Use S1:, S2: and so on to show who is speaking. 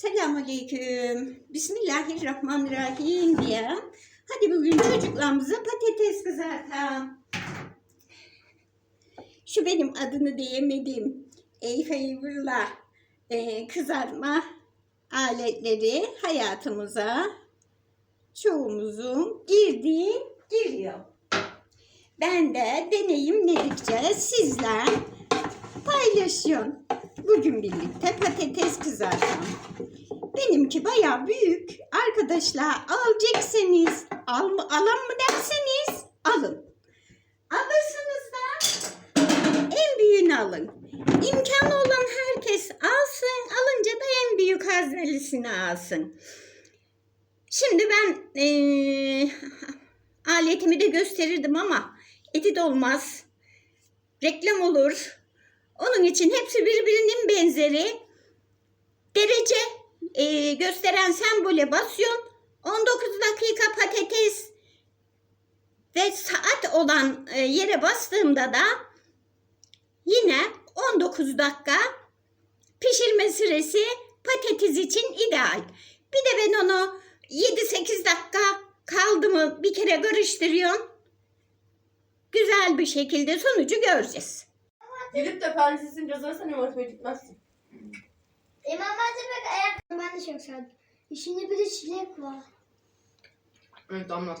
S1: Selamünaleyküm. Bismillahirrahmanirrahim diye. Hadi bugün çocuklarımıza patates kızartalım. Şu benim adını diyemedim. Eyfeyvırla e, kızartma aletleri hayatımıza çoğumuzun girdiği giriyor. Ben de deneyimledikçe sizler paylaşıyorum. Bugün birlikte patates kızartalım. Benimki bayağı büyük. Arkadaşlar alacaksanız, al mı, alan mı derseniz alın. Alırsınız da en büyüğünü alın. İmkanı olan herkes alsın. Alınca da en büyük haznelisini alsın. Şimdi ben eee, aletimi de gösterirdim ama edit olmaz. Reklam olur. Onun için hepsi birbirinin benzeri. Derece e, gösteren sembole basıyorsun. 19 dakika patates ve saat olan e, yere bastığımda da yine 19 dakika pişirme süresi patates için ideal. Bir de ben onu 7-8 dakika kaldı mı bir kere karıştırıyorum. Güzel bir şekilde sonucu göreceğiz.
S2: Gidip de fen lisesini yazarsan üniversiteye gitmezsin.
S3: İmam Hatip ayak. Ben de çok sevdim. İçinde bir de çilek var.
S2: Evet anlat.